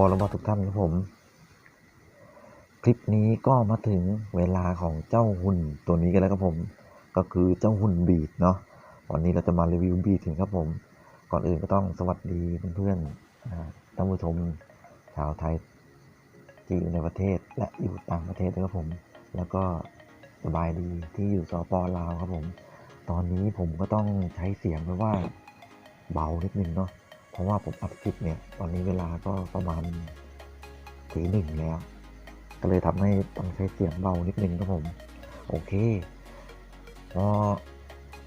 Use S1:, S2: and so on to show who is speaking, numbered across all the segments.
S1: ววอลบทุกท่านครับผม คลิปนี้ก็มาถึงเวลาของเจ้าหุ่นตัวนี้กันแล้วครับผม ก็คือเจ้าหุ่นบีดเนาะวันนี้เราจะมารีวิวบีดถึงครับผม ก่อนอื่นก็ต้องสวัสดีเพื่อนๆท่านผู้ชมชาวไทยที่อยู่ในประเทศและอยู่ต่างประเทศด้วยครับผม แล้วก็สบายดีที่อยู่สปลาวครับผม ตอนนี้ผมก็ต้องใช้เสียงไปว่าเบานิดนึงเนาะ ราะว่าผมอัดคลิปเนี่ยตอนนี้เวลาก็ประมาณตีหนึ่งแล้ว ก็เลยทำให้ต้องใช้เสียงเบานิดนึงครับผม โอเคพอ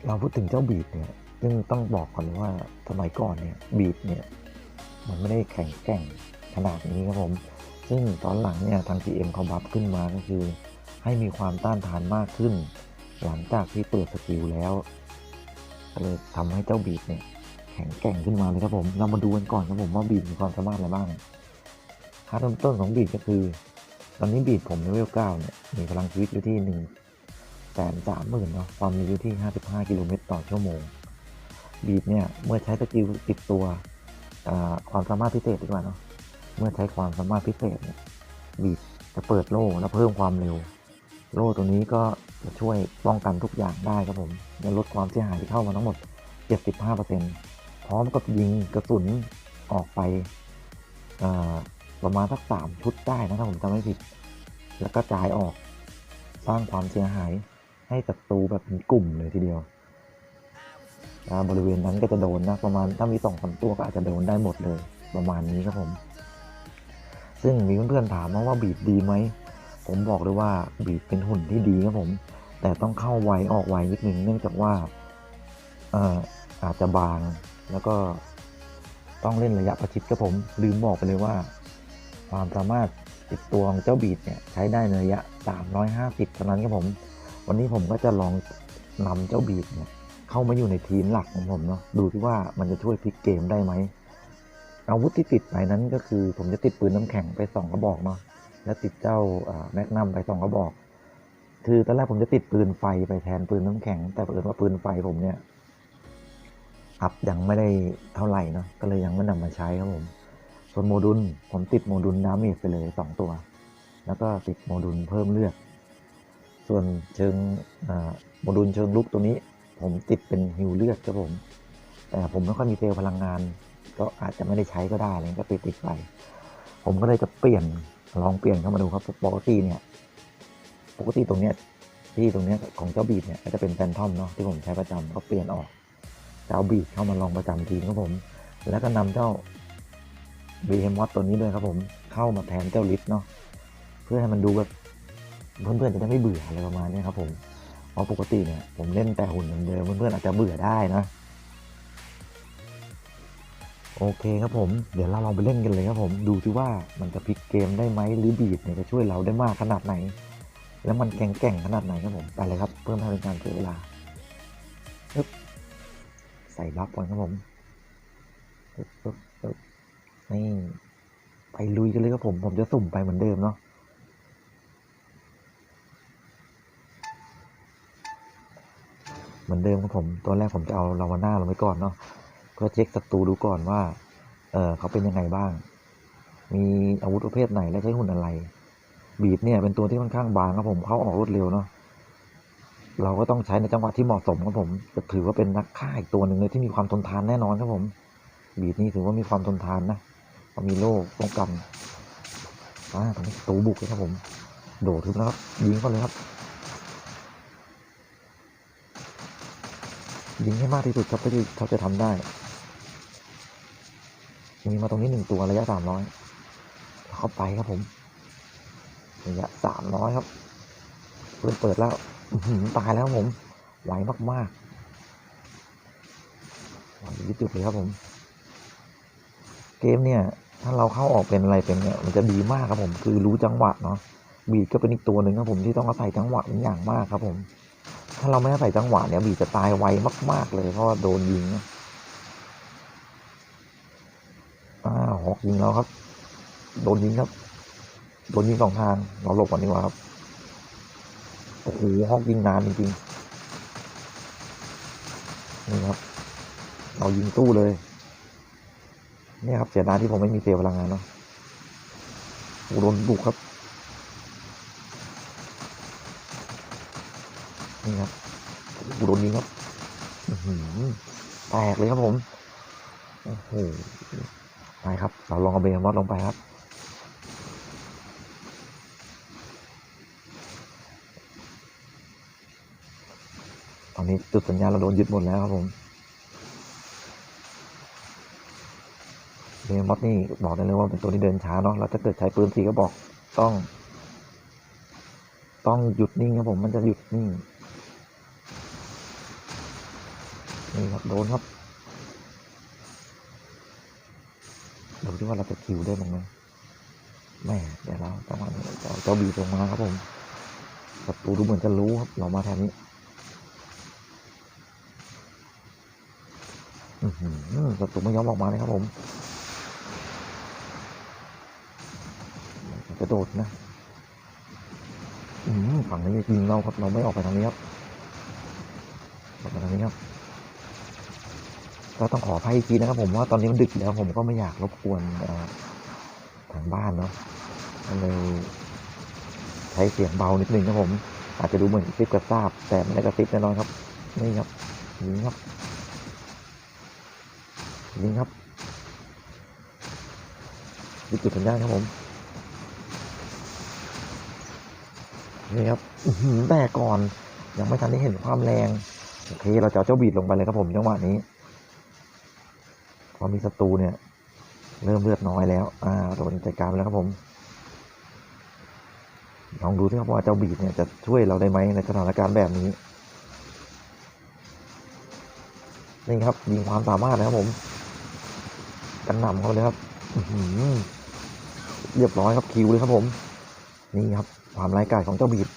S1: เราพูดถึงเจ้าบีดเนี่ยซึ่งต้องบอกก่อนว่าสมัยก่อนเนี่ยบีดเนี่ยมันไม่ได้แข็งแกร่งขนาดนี้ครับผม ซึ่งตอนหลังเนี่ยทาง GM เขาบัฟขึ้นมาก็คือ ให้มีความต้านทานมากขึ้น หลังจากที่เปิดสกิลแล้วก็เลยทำให้เจ้าบีดเนี่ย แข็งแกร่งขึ้นมาเลยครับผม เรามาดูกันก่อนครับผมว่าบีดมีความสามารถอะไรบ้างค่าเริ่มต้นของบีดก็คือ ตอนนี้บีดผมเลเวลเก้าเนี่ย มีพลังชีวิตอยู่ที่หนึ่งแสนสามหมื่นเนาะ ความเร็วอยู่ที่ห้าสิบห้ากิโลเมตรต่อชั่วโมง บีดเนี่ย เมื่อใช้สกิลติดตัวความสามารถพิเศษดีกว่าเนาะ เมื่อใช้ความสามารถพิเศษเนี่ย บีดจะเปิดโล่และเพิ่มความเร็ว โล่ตัวนี้ก็จะช่วยป้องกันทุกอย่างได้ครับผมและลดความเสียหายที่เข้ามาทั้งหมด 75% พร้อมกับยิงกระสุนออกไปประมาณสักสามชุดได้นะถ้าผมจำไม่ผิด แล้วก็จ่ายออกสร้างความเสียหายให้ศัตรูแบบเป็นกลุ่มเลยทีเดียวบริเวณนั้นก็จะโดนนะประมาณถ้ามีสองสาตัวก็อาจจะโดนได้หมดเลยประมาณนี้ครับผม ซึ่งมีเพื่อนๆถามมาว่าบีดดีไหม ผมบอกเลยว่าบีดเป็นหุ่นที่ดีครับผม แต่ต้องเข้าไวออกไวนิดนึงเนื่องจากว่าออาจจะบาง แล้วก็ต้องเล่นระยะประชิดครับผม ลืมบอกไปเลยว่า ความสามารถติดตัวของเจ้าบีดเนี่ยใช้ได้ในระยะ 350 เท่านั้นครับผม วันนี้ผมก็จะลองนำเจ้าบีดเนี่ยเข้ามาอยู่ในทีมหลักของผมเนาะดูที่ว่ามันจะช่วยพลิกเกมได้ไหมอาวุธที่ติดไปนั้นก็คือ ผมจะติดปืนน้ำแข็งไปสองกระบอกเนาะและติดเจ้าแมกนัมไปสองกระบอก คือตอนแรกผมจะติดปืนไฟไปแทนปืนน้ำแข็ง แต่เผอิญว่าปืนไฟผมเนี่ย อัพยังไม่ได้เท่าไหร่เนาะก็เลยยังไม่นำมาใช้ครับผม ส่วนโมดูลผมติดโมดูลดาเมจไปเลยสองตัว แล้วก็ติดโมดูลเพิ่มเลือดส่วนเชิงโมดูลเชิงลุกตัวนี้ ผมติดเป็นฮิวเลือดครับผม แต่ผมไม่ค่อยมีเซลล์พลังงาน ก็อาจจะไม่ได้ใช้ก็ได้อะไรก็ติดติดไป ผมก็เลยจะเปลี่ยนลองเปลี่ยนเข้ามาดูครับปกติเนี่ยปกติตรงเนี้ยที่ตรงเนี้ยของเจ้าบีดเนี่ยก็จะเป็นแฟนทอมเนาะที่ผมใช้ประจำก็เปลี่ยนออก เอาบีเข้ามาลองประจำทีครับผม แล้วก็นำเจ้าบีเฮมอตตัวนี้ด้วยครับผมเข้ามาแทนเจ้าลิฟเนาะเพื่อให้มันดูแบบเพื่อนๆจะได้ไม่เบื่ออะไรประมาณนี้ครับผมเพราะปกติเนี่ยผมเล่นแต่หุ่นเดิมๆเพื่อนๆอาจจะเบื่อได้นะโอเคครับผม เดี๋ยวเราลองไปเล่นกันเลยครับผม ดูซิว่ามันจะพลิกเกมได้ไหมหรือบีดเนี่ยจะช่วยเราได้มากขนาดไหน แล้วมันแข็งแกร่งขนาดไหนครับผม ไปเลยครับ เพิ่มให้เป็นการเสียเวลาปึ๊บ ใส่บัฟก่อนครับผมปึ๊บปึ๊บปึ๊บนี่ไปลุยกันเลยครับผม ผมจะสุ่มไปเหมือนเดิมเนาะเหมือนเดิมครับผมตัวแรกผมจะเอาลาวาน่าลงไปก่อนเนาะเพื่อเช็คศัตรูดูก่อนว่า เออเขาเป็นยังไงบ้าง มีอาวุธประเภทไหนและใช้หุ่นอะไร บีดเนี่ยเป็นตัวที่ค่อนข้างบางครับผมเข้าออกรวดเร็วเนาะ เราก็ต้องใช้ในจังหวะที่เหมาะสมครับผม จะถือว่าเป็นนักฆ่าอีกตัวหนึ่งเลยที่มีความทนทานแน่นอนครับผม บีดนี่ถือว่ามีความทนทานนะเรามีโล่ป้องกันอ่าตอนนี้ศัตรูบุกเลยครับผม โดดขึ้นแล้วครับยิงเขาเลยครับยิงให้มากที่สุดครับที่เขาจะทำได้ มีมาตรงนี้หนึ่งตัวระยะสามร้อยเข้าไปครับผม ระยะสามร้อยครับเปิดเปิดแล้ว ตายแล้วผมไหวมากๆไหวที่สุดเลยครับผม เกมเนี่ย ถ้าเราเข้าออกเป็นอะไรเป็นเนี่ย มันจะดีมากครับผม คือรู้จังหวะเนาะบีดก็เป็นอีกตัวหนึ่งครับผมที่ต้องอาศัยจังหวะเป็นอย่างมากครับผม ถ้าเราไม่อาศัยจังหวะเนี่ยบีดจะตายไวมากๆเลยเพราะว่าโดนยิงนะอ้าวหอกยิงเราครับ โดนยิงครับ โดนยิงสองทาง เราหลบก่อนดีกว่าครับ โอ้โหฮอกยิงนานจริงๆนี่ครับ เรายิงตู้เลยนี่ครับเสียดายที่ผมไม่มีเซลพลังงานเนาะโอ้โดนบุกครับ นี่ครับโอ้โดนยิงครับหือแตกเลยครับผมโอ้โหไปครับ เราลองเอาเบรมอสลงไปครับ อนนี้จุดสัญญาณเราโดนยึดหมดแล้วครับผมเบมอสนี่บอกได้เลยว่าเป็นตัวที่เดินช้าเนาะแล้วถ้าเกิดใช้ปืนสีก็บอกต้อง ต้องหยุดนิ่งครับผมมันจะหยุดนิ่งนี่ครับโดนครับดูที่ว่าเราจะคิวได้มั้งไหมแม่เดี๋ยวเราจังหวะนี้เจ้าเจ้าบีลงมาครับผมศัตรูดูเหมือนจะรู้ครับเรามาแทนนี้ อือหือ ศัตรูไม่ยอมออกมาเลยครับผมกระโดดนะอืมฝั่งนี้ยิงเราครับเราไม่ออกไปทางนี้ครับออกไปทางนี้ครับก็ต้องขออภัยอีกทีนะครับ ผมว่าตอนนี้มันดึกแล้วผมก็ไม่อยากรบกวนทางบ้านเนาะก็เลยใช้เสียงเบานิดนึงครับผม อาจจะดูเหมือนกระซิบกระซาบแต่ไม่ได้กระซิบแน่นอนครับ นี่ครับยิงครับ ยิงครับยึดจุดสัญญาณครับผมนี่ครับแต่ก่อนยังไม่ทันได้เห็นความแรงโอเคเราจะเจ้าบีดลงไปเลยครับผมจังหวะนี้พอมีศัตรูเนี่ย เริ่มเลือดน้อยแล้ว อ่าโดนจัดการไปแล้วครับผมลองดูที่ครับว่าเจ้าบีดเนี่ยจะช่วยเราได้ไหมในสถานการณ์แบบนี้นี่ครับยิงความสามารถนะครับผม กันหนำเขาเลยครับเรียบร้อยครับคิวเลยครับผม นี่ครับ ความร้ายกาจของเจ้าบีด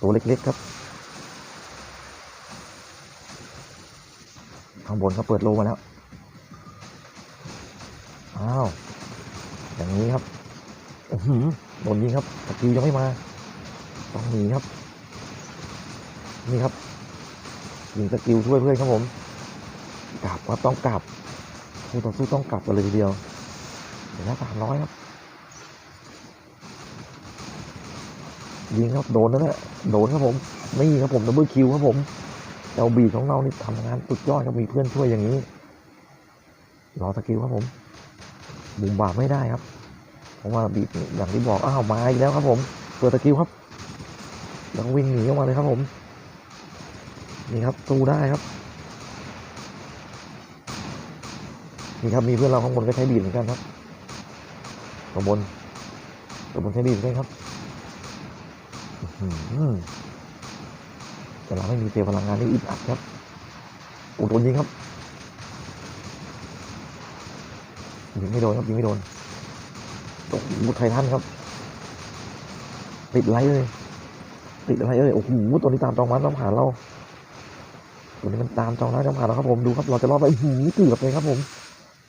S1: ตัวเล็กๆครับ ข้างบนเขาเปิดโลมาแล้ว อ้าว อย่างนี้ครับอือหือโดนยิงครับสกิลยังไม่มา ต้องหนีครับ นี่ครับยิงสกิลช่วยเพื่อนครับผมกลับครับต้องกลับ คู่ต่อสู้ต้องกลับกันเลยทีเดียวเดี๋ยวละสามร้อยครับ ยิงครับโดนนั่นแหละโดนครับผม นี่ครับผมดับเบิลคิวครับผมเจ้าบีของเรานี่ทำงานสุดยอดครับมีเพื่อนช่วยอย่างนี้ รอสกิลครับผม บุมบาไม่ได้ครับ เพราะว่าบีอย่างที่บอก อ้าวมาอีกแล้วครับผม เปิดสกิลครับแล้ววิ่งหนีออกมาเลยครับผม นี่ครับสู้ได้ครับ นี่ครับมีเพื่อนเราข้างบนก็ใช้บีดเหมือนกันครับข้างบนข้างบนใช้บีดเหมือนกันครับแต่เราไม่มีเซลล์พลังงานนี่อึดอัดครับโอ้โดนยิงครับยิงไม่โดนครับยิงไม่โดนโอ้โหไททันครับ ติดไรเลย ติดอะไรเอ่ยโอ้โหตัวนี้ตามจองมันต้องผ่านเราตัวนี้มันตามจองนะต้องผ่านเราครับผมดูครับ เราจะรอดไปอื้อหือเกือบเลยครับผม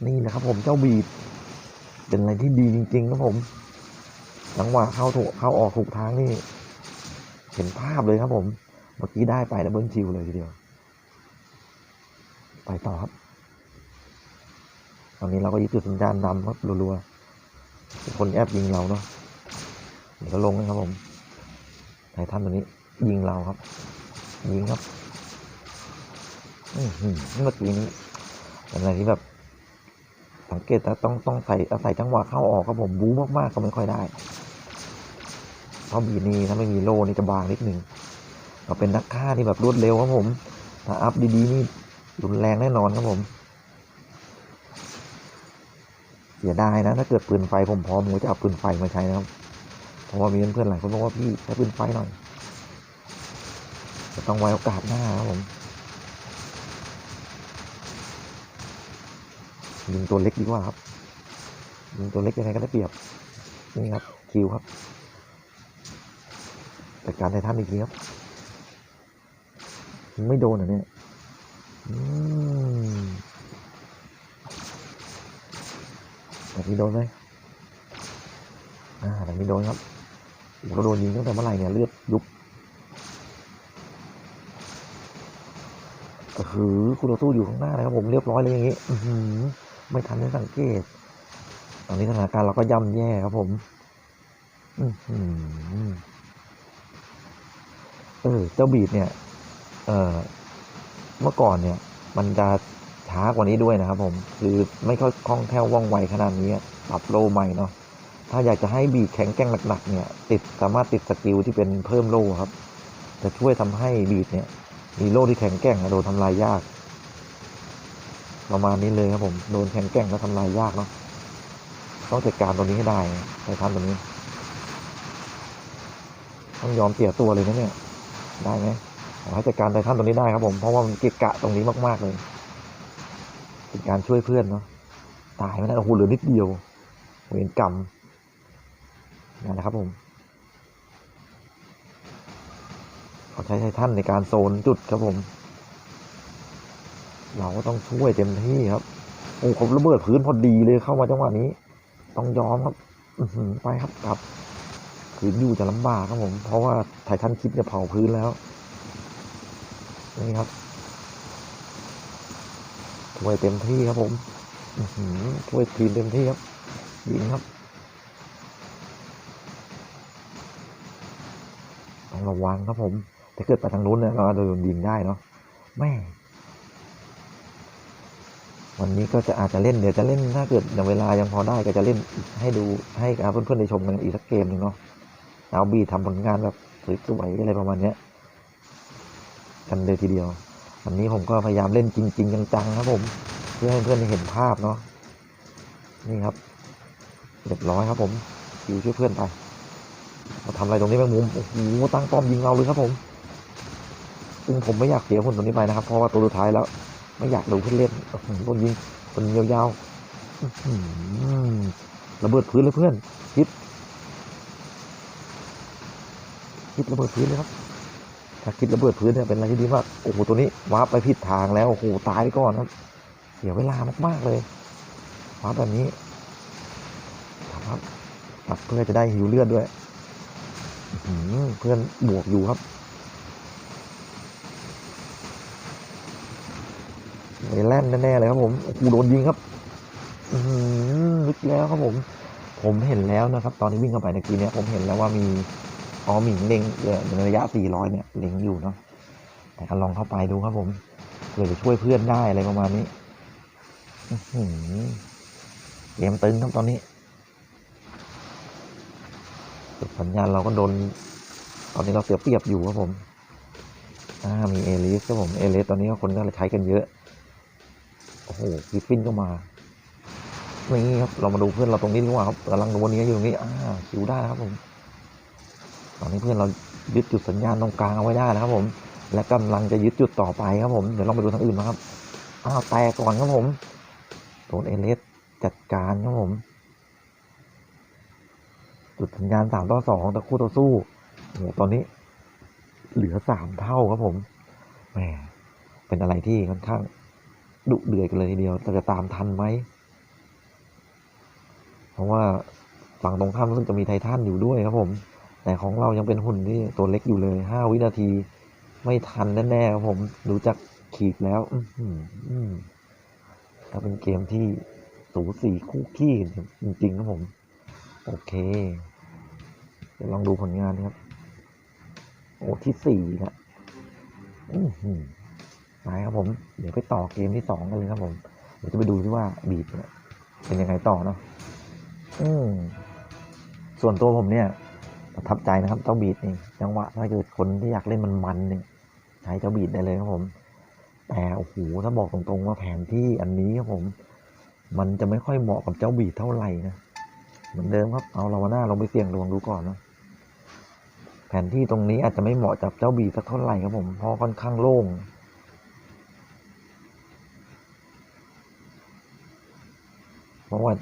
S1: นี่แหละครับผมเจ้าบีดเป็นอะไรที่ดีจริงๆครับผมจังหวะเข้าถูกเข้าออกถูกทางนี่ เห็นภาพเลยครับผม เมื่อกี้ได้ไปแล้วเบิ้ลชิวเลยทีเดียว ไปต่อครับ ตอนนี้เราก็ยึดจุดสัญญาณนำครับรัวๆคนแอบยิงเราเนาะเดี๋ยวลงนะครับผมไททันตัวนี้ ยิงเราครับ ยิงครับ อือหือเมื่อกี้นี้เป็นอะไรที่แบบ สังเกตแต่ต้องต้องใส่อาศัยจังหวะเข้าออกครับผมบู๊มากๆก็ไม่ค่อยได้เพราะบีนี่ถ้าไม่มีโล่นี่จะบางนิดหนึ่งก็เป็นนักฆ่าที่แบบรวดเร็วครับผมถ้าอัพดีๆนี่รุนแรงแน่นอนครับผมเสียดายนะถ้าเกิดปืนไฟผมพร้อมผมจะเอาปืนไฟมาใช้นะครับเพราะว่ามีเพื่อนๆหลายคนบอกว่าพี่ใช้ปืนไฟหน่อยจะต้องไว้โอกาสหน้าครับผม ยิงตัวเล็กดีกว่าครับยิงตัวเล็กยังไงก็ได้เปรียบนี่ครับคิวครับจัดการไททันอีกทีครับไม่โดนเหรอเนี่ยอืมแบบนี้โดนไหมอ่าแบบนี้โดนครับเราโดนยิงตั้งแต่เมื่อไหร่เนี่ยเลือดยุบก็คือคู่ต่อสู้อยู่ข้างหน้านะครับผมเรียบร้อยเลยอย่างงี้ อือหือ ไม่ทันได้สังเกต ตอนนี้สถานการณ์เราก็ย่ำแย่ครับผมเออเจ้าบีดเนี่ย เออเมื่อก่อนเนี่ย มันจะช้ากว่านี้ด้วยนะครับ ผม คือไม่ค่อยคล่องแคล่วว่องไวขนาดนี้ปรับโลใหม่เนาะถ้าอยากจะให้บีดแข็งแกร่งหนักๆเนี่ย ติดสามารถติดสกิลที่เป็นเพิ่มโลครับ จะช่วยทำให้บีดเนี่ย มีโลที่แข็งแกร่งโดนทำลายยาก ประมาณนี้เลยครับผมโดนแข็งแกร่งแล้วทำลายยากเนาะต้องจัดการตัวนี้ให้ได้ไททันตัวนี้ ต้องยอมเสียตัวเลยนะเนี่ย ได้ไหมขอให้จัดการไททันตัวนี้ได้ครับผมเพราะว่ามันเกะกะตรงนี้มากๆเลยเป็นการช่วยเพื่อนเนาะตายไม่ได้โอ้โหเหลือนิดเดียวเวรกรรมนั่นแหละครับผมเขาใช้ไททันในการโซนจุดครับผม เราก็ต้องช่วยเต็มที่ครับ โอ้ผมระเบิดพื้นพอดีเลยเข้ามาจังหวะนี้ ต้องยอมครับออืไปครับกลับพื้นอยู่จะลำบากครับผม เพราะว่าไททันคิดจะเผาพื้นแล้ว นี่ครับช่วยเต็มที่ครับผมออืช่วยทีมเต็มที่ครับยิงครับต้องระวังครับผมถ้าเกิดไปทางนู้นเนี่ยเราโดนยิงได้เนาะแม่ วันนี้ก็จะอาจจะเล่นเดี๋ยวจะเล่นถ้าเกิดอย่างเวลายังพอได้ก็จะเล่นให้ดูให้เพื่อนๆได้ชมกันอีกสักเกมหนึ่งเนาะเอาบีทำผลงานแบบสวยๆอะไรประมาณเนี้ยกันเลยทีเดียววันนี้ผมก็พยายามเล่นจริง ๆ จังๆครับผม เพื่อให้เพื่อนได้เห็นภาพเนาะนี่ครับเรียบร้อยครับผมคิวช่วยเพื่อนไปมาทำอะไรตรงนี้แมงมุมโอ้โหตั้งป้อมยิงเราเลยครับผมซึ่งผมไม่อยากเสียคนตรงนี้ไปนะครับ เพราะว่าตัวสุดท้ายแล้ว ไม่อยากดูเพื่อนเล่นโดนยิงคนยาวๆระเบิดพื้นเลยเพื่อนคิดคิดระเบิดพื้นเลยครับถ้าคิดระเบิดพื้นเนี่ยเป็นอะไรที่ดีมากโอ้โหตัวนี้วาร์ปไปผิดทางแล้วโอ้โหตายไปก่อนครับ เสียเวลามากๆเลยวาร์ปแบบนี้ครับปัดเพื่อจะได้หิวเลือดด้วยเพื่อนบวกอยู่ครับ ไม่แล่นแน่ๆเลยครับผมโอ้โหโดนยิงครับอืมลึกแล้วครับผม ผมเห็นแล้วนะครับ ตอนที่วิ่งเข้าไปในกีเนี้ยผมเห็นแล้วว่ามีอ๋อหมิงเล็งเอ่อในระยะ 400 เนี่ยเล็งอยู่เนาะแต่ก็ลองเข้าไปดูครับผมเพื่อจะช่วยเพื่อนได้อะไรประมาณนี้อื้อหือเกมตึงครับตอนนี้สัญญาณเราก็โดน ตอนนี้เราเสียเปรียบอยู่ครับผมอ่ามีเอลิสครับผมเอลิสตอนนี้ก็คนก็ใช้กันเยอะ โอ้โหกิฟฟินก็มานี่ครับเรามาดูเพื่อนเราตรงนี้ดีกว่าครับกำลังโดนนี้อยู่ตรงนี้อ่าคิวได้ครับผมตอนนี้เพื่อนเรายึดจุดสัญญาณตรงกลางเอาไว้ได้แล้วครับผม และกำลังจะยึดจุดต่อไปครับผมเดี๋ยวลองไปดูทางอื่นนะครับอ้าวแตกก่อนครับผมโดนเอเลสจัดการครับผม จุดสัญญาณสามต่อสองตะคู่ต่อสู้โอ้โหตอนนี้ เหลือสามเท่าครับผมแหมเป็นอะไรที่ค่อนข้าง ดุเดือดกันเลยทีเดียว แต่จะตามทันไหม เพราะว่าฝั่งตรงข้ามรู้สึกจะมีไททันอยู่ด้วยครับผม แต่ของเรายังเป็นหุ่นที่ตัวเล็กอยู่เลยห้าวินาที ไม่ทันแน่ๆครับผมรู้จักขีดแล้ว อืมถ้าเป็นเกมที่สูสีคู่ขี้จริงๆครับผม โอเค เดี๋ยวลองดูผลงานนะครับ โอ้ที่สี่ละอือ หือไปครับผม เดี๋ยวไปต่อเกมที่สองกันเลยครับผม เดี๋ยวจะไปดูที่ว่าบีบเป็นยังไงต่อเนาะอืมส่วนตัวผมเนี่ยประทับใจนะครับเจ้าบีดนี่จังหวะถ้าเกิดคนที่อยากเล่นมันมันเนี่ยใช้เจ้าบีดได้เลยครับผม แต่โอ้โหถ้าบอกตรงๆว่าแผนที่อันนี้ครับผม มันจะไม่ค่อยเหมาะกับเจ้าบีดเท่าไหร่นะเหมือนเดิมครับเอาลาวาน่าลงไปเสี่ยงดวงดูก่อนนะแผนที่ตรงนี้อาจจะไม่เหมาะกับเจ้าบีดสักเท่าไหร่ครับผมเพราะค่อนข้างโล่ง เพราะว่า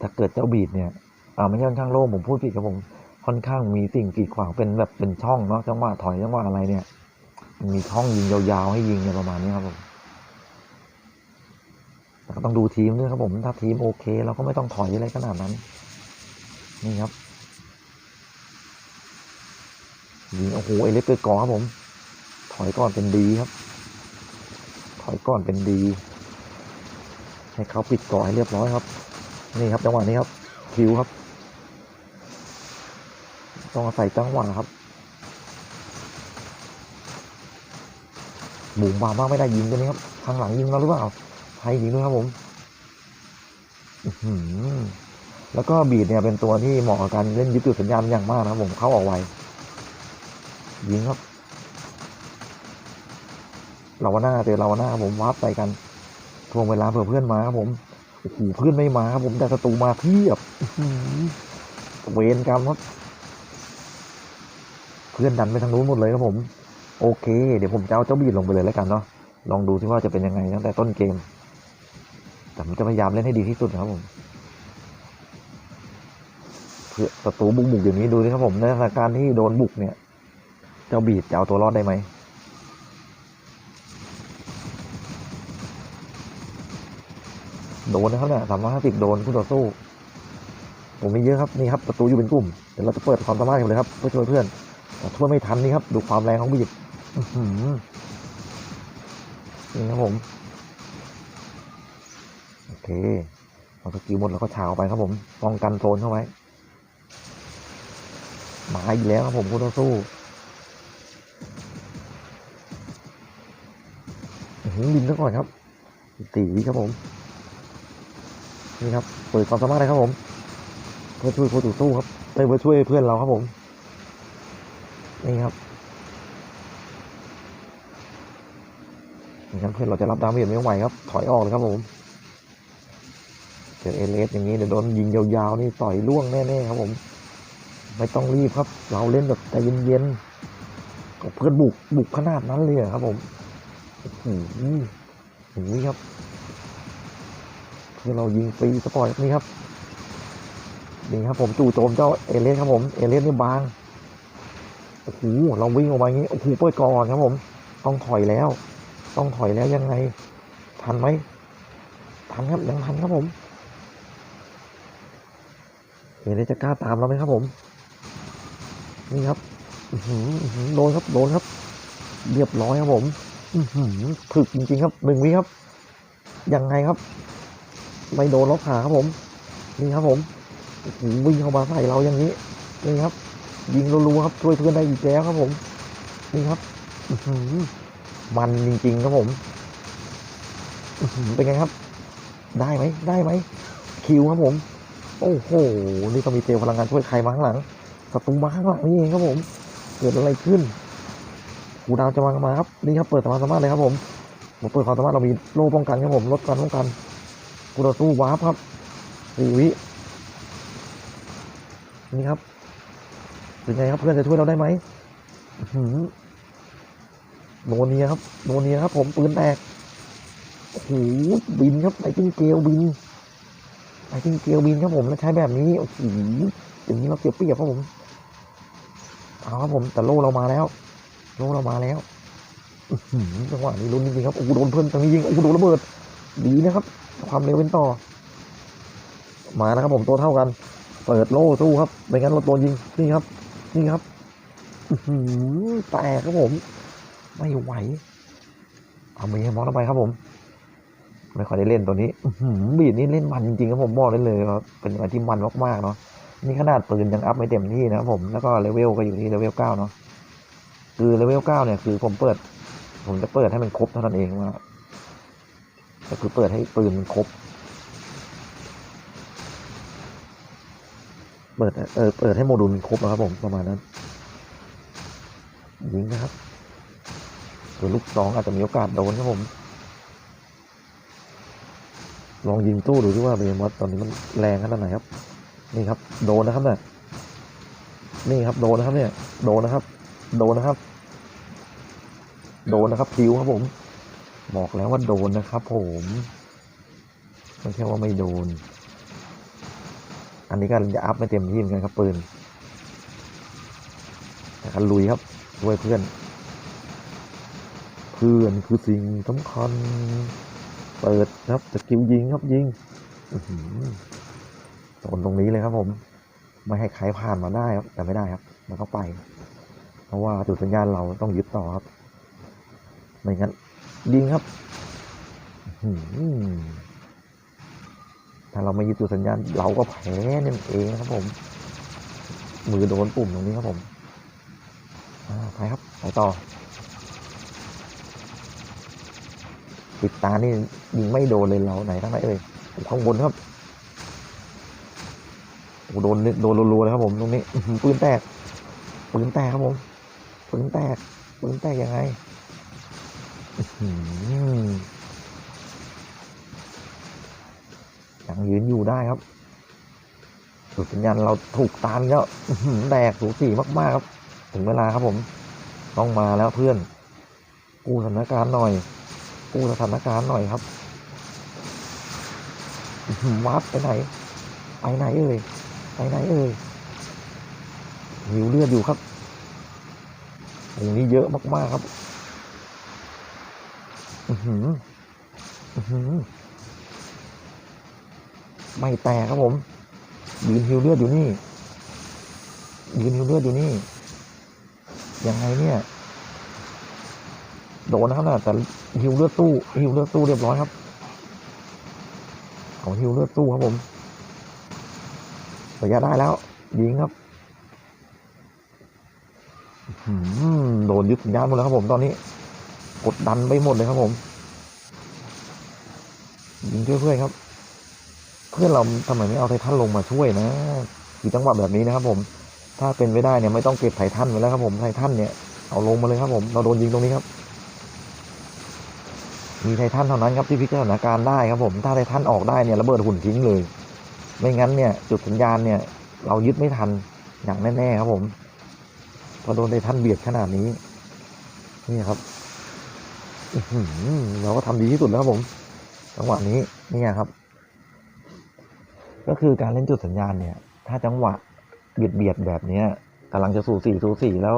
S1: ถ้าเกิดเจ้าบีดเนี่ยอ่าไม่ใช่ค่อนข้างโล่งผมพูดผิดครับผมค่อนข้างมีสิ่งกีดขวางเป็นแบบเป็นช่องเนาะจังหวะถอยจังหวะอะไรเนี่ยมีช่องยิงยาวๆให้ยิงเนี่ยประมาณนี้ครับผมแต่ก็ต้องดูทีมด้วยครับผมถ้าทีมโอเค เราก็ไม่ต้องถอยอะไรขนาดนั้น นี่ครับยิงโอ้โหเอเล็กเกอร์กอครับผม ถอยก่อนเป็นดีครับ ถอยก่อนเป็นดี ให้เขาปิดกาะให้เรียบร้อยครับ นี่ครับจังหวะนี้ครับคิวครับ ต้องอาศัยจังหวะครับบุ่มบามมากไม่ได้ยิงตัวนี้ครับข้างหลังยิงเราหรือเปล่าไทยยิงด้วยครับผมแล้วก็บีดเนี่ยเป็นตัวที่เหมาะกับการเล่นยึดจุดสัญญาณอย่างมากนะครับผมเข้าออกไวยิงครับลาวาน่าเจอลาวาน่าครับผมวาร์ปไปกันทวงเวลาเผื่อเพื่อนมาครับผม โอ้โหเพื่อนไม่มาครับผมแต่ศัตรูมาเพียบเวรกรรมครับเพื่อนดันไปทางนู้นหมดเลยครับผม โอเค เดี๋ยวผมจะเอาเจ้าบีดลงไปเลยแล้วกันเนาะลองดูที่ว่าจะเป็นยังไงตั้งแต่ต้นเกม แต่ผมจะพยายามเล่นให้ดีที่สุดครับผมเพื่อศัตรูบุกบุกอย่างนี้ดูดิครับผมในสถานการณ์ที่โดนบุกเนี่ย เจ้าบีดจะเอาตัวรอดได้ไหม โดนนะครับเนี่ยสามร้อยห้าสิบโดนคู่ต่อสู้ผมมีเยอะครับนี่ครับประตูอยู่เป็นกลุ่มเดี๋ยวเราจะเปิดความสามารถกันเลยครับเพื่อช่วยเพื่อนแต่ช่วยไม่ทันนี่ครับ ดูความแรงของบีดอื้อหือนี่ครับผมโอเคเอาสกิลหมดแล้วก็ฉาวไปครับผมป้องกันโซนเข้าไว้มาอีกแล้วครับผมคู่ต่อสู้บินซะก่อนครับตีวิครับผม นี่ครับเปิดความสามารถเลยครับผมเพื่อช่วยคู่ต่อสู้ครับเพื่อช่วยเพื่อนเราครับผม นี่ครับงั้นเพื่อนเราจะรับดาเมจไม่ไหวครับ ถอยออกเลยครับผมเจอเอเลสอย่างนี้เดี๋ยวโดนยิงยาวๆนี่ต่อยล่วงแน่ๆครับผม ไม่ต้องรีบครับ เราเล่นแบบใจเย็นๆกับเพื่อนบุกบุกขนาดนั้นเลยครับผมโอ้โหอย่างนี้ครับ เพื่อเรายิงฟรีสปอร์ตนี่ครับนี่ครับผมจู่โจมเจ้าเอเลสครับผมเอเลสนี่บางโอ้โหเราวิ่งออกมาอย่างนี้โอ้โหเปิดก่อนครับผม ต้องถอยแล้ว ต้องถอยแล้วยังไง ทันไหมทันครับยังทันครับผมเอเลสจะกล้าตามเราไหมครับผม นี่ครับหืออื้อหือโดนครับโดนครับ เรียบร้อยครับผมหือถึกจริงๆครับหนึ่งวิครับยังไงครับ ไม่โดนล็อกขาครับผม นี่ครับผมวิ่งเข้ามาใส่เราอย่างนี้นี่ครับ ยิงรัวๆครับช่วยเพื่อนได้อีกแล้วครับผม นี่ครับมันจริงๆครับผมเป็นไงครับ ได้ไหมได้ไหมคิวครับผม โอ้โหนี่ก็มีเตลพลังงานช่วยใครมาข้างหลังศัตรูมาข้างหลังนี่เองครับผม เกิดอะไรขึ้นครูดาวจะมามาครับนี่ครับเปิดความสามารถเลยครับผมผมเปิดความสามารถเรามีโล่ป้องกันครับผมลดการป้องกัน กูต่อสู้วาร์ปครับสี่วินี่ครับเป็นไงครับเพื่อนจะช่วยเราได้ไหมหือโนเนียครับโนเนียครับ ผมปืนแตกโอ้โหบินครับไอ้จิ้งเกลบินไอ้จิ้งเกลบินครับผมแล้วใช้แบบนี้โอ้โหอย่างนี้เราเสียเปรียบครับผมเอาครับผมแต่โล่เรามาแล้ว โล่เรามาแล้วจังหวะนี้ลุ้นจริงๆครับโอ้โหโดนเพื่อนตรงนี้ยิงโอ้โหโดนระเบิดดีนะครับ ความเร็วเป็นต่อ มานะครับผมตัวเท่ากัน เปิดโล่สู้ครับไม่งั้นเราโดนยิงนี่ครับ นี่ครับหือแตกครับผม ไม่ไหว เอามีให้มอสเข้าไปครับผม ไม่ค่อยได้เล่นตัวนี้อื้อหือบีดนี่เล่นมันจริงๆครับผมบอกได้เลยว่าเป็นอะไรที่มันมากๆเนาะนี่ขนาดปืนยังอัพไม่เต็มที่นะครับผมแล้วก็เลเวลก็อยู่ที่เลเวลเก้าเนาะคือเลเวลเก้าเนี่ยคือผมเปิด ผมจะเปิดให้มันครบเท่านั้นเองว่า ก็คือเปิดให้ปืนมันครบ เปิดเออเปิดให้โมดูลมันครบนะครับผมประมาณนั้น ยิงนะครับ ส่วนลูกสองอาจจะมีโอกาสโดนครับผม ลองยิงตู้ดูที่ว่าเบมอสตอนนี้มันแรงขนาดไหนครับ นี่ครับ โดนนะครับเนี่ยนี่ครับโดนนะครับเนี่ย โดนนะครับ โดนนะครับ โดนนะครับพิวครับผม บอกแล้วว่าโดนนะครับผมไม่ใช่ว่าไม่โดน อันนี้ก็จะอัพไม่เต็มที่เหมือนกันครับปืนแต่คันลุยครับช่วยเพื่อน เพื่อนคือสิ่งสำคัญ เปิดครับสกิลยิงครับยิงโดนตรงนี้เลยครับผม ไม่ให้ใครผ่านมาได้ครับ แต่ไม่ได้ครับ มันก็ไป เพราะว่าจุดสัญญาณเราต้องยึดต่อครับ ไม่งั้น ยิงครับถ้าเราไม่ยึดจุดสัญญาณ เราก็แพ้นั่นเองครับผม มือโดนปุ่มตรงนี้ครับผมไปครับ ไปต่อ ปิดตานี่ยิงไม่โดนเลยเราไหนทั้งไหนเอ่ยข้างบนครับโอ้โหโดนโดนรัวๆเลยครับผมตรงนี้ปืนแตกปืนแตกครับผมปืนแตกปืนแตกยังไง ยังยืนอยู่ได้ครับจุดสัญญาณเราถูกตามแล้วอื้อหือแตกสูสีมากๆครับ ถึงเวลาครับผม ต้องมาแล้วเพื่อน กู้สถานการณ์หน่อย กู้สถานการณ์หน่อยครับวัดไปไหน ไปไหนเอ่ย ไปไหนเอ่ยหิวเลือดอยู่ครับตรงนี้เยอะมากๆครับ ไม่แตกครับผม ยืนหิวเลือดอยู่นี่ ยืนหิวเลือดอยู่นี่ ยังไงเนี่ย โดนนะครับนะแต่หิวเลือดตู้หิวเลือดตู้เรียบร้อยครับ ของหิวเลือดตู้ครับผมระยะได้แล้ว ยิงครับโดนยึดสัญญาณหมดแล้วครับผมตอนนี้ กดดันไปหมดเลยครับผมยิงช่วยเพื่อนครับ เพื่อนเราทำไมไม่เอาไททันลงมาช่วยนะคือจังหวะแบบนี้นะครับ ผม ถ้าเป็นไปได้เนี่ยไม่ต้องเก็บไททันไว้แล้วครับผมไททันเนี่ยเอาลงมาเลยครับผมเราโดนยิงตรงนี้ครับ มีไททันเท่านั้นครับที่พลิกสถานการณ์ได้ครับผม ถ้าไททันออกได้เนี่ยระเบิดหุ่นทิ้งเลย ไม่งั้นเนี่ย จุดสัญญาณเนี่ย เรายึดไม่ทันอย่างแน่ๆครับผมพอโดนไททันเบียดขนาดนี้ นี่ครับ เราก็ทำดีที่สุดแล้วครับผมจังหวะนี้นี่ครับ ก็คือการเล่นจุดสัญญาณเนี่ย ถ้าจังหวะเบียดเบียดแบบเนี้ยกำลังจะสู่สี่สู่สี่แล้ว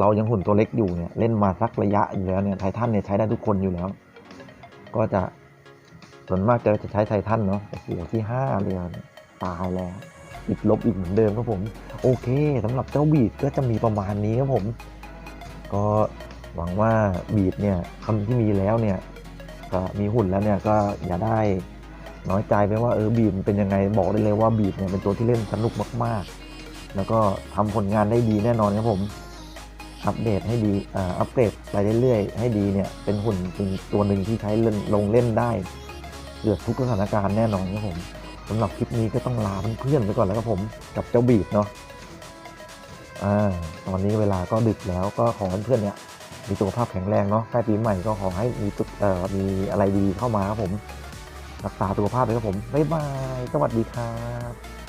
S1: เรายังหุ่นตัวเล็กอยู่เนี่ยเล่นมาสักระยะอยู่แล้วเนี่ยไททันเนี่ยใช้ได้ทุกคนอยู่แล้ว ก็จะส่วนมากจะจะใช้ไททันเนาะโอ้โหที่ห้าเลยอะตายแล้วติดลบอีกเหมือนเดิมครับผม โอเคสำหรับเจ้าบีดก็จะมีประมาณนี้ครับผม ก็ หวังว่าบีดเนี่ยคำที่มีแล้วเนี่ยก็มีหุ่นแล้วเนี่ยก็อย่าได้น้อยใจไปว่าเออบีดเป็นยังไงบอกได้เลยว่าบีดเนี่ยเป็นตัวที่เล่นสนุกมากๆ แล้วก็ทำผลงานได้ดีแน่นอนครับผมอัปเดตให้ดีอ่าอัปเกรดไปเรื่อยๆให้ดีเนี่ยเป็นหุ่นเป็นตัวหนึ่งที่ใช้เล่นลงเล่นได้เกือบทุกสถานการณ์แน่นอนครับผมสำหรับคลิปนี้ก็ต้องลาเพื่อนๆไปก่อนแล้วครับผมกับเจ้าบีดเนาะอ่าตอนนี้เวลาก็ดึกแล้วก็ขอเพื่อนๆเนี่ย มีสุขภาพแข็งแรงเนาะใกล้ปีใหม่ก็ขอให้มีตุเอ่อมีอะไรดีเข้ามาครับผม รักษาสุขภาพเลยครับผมบ๊ายบายสวัสดีครับ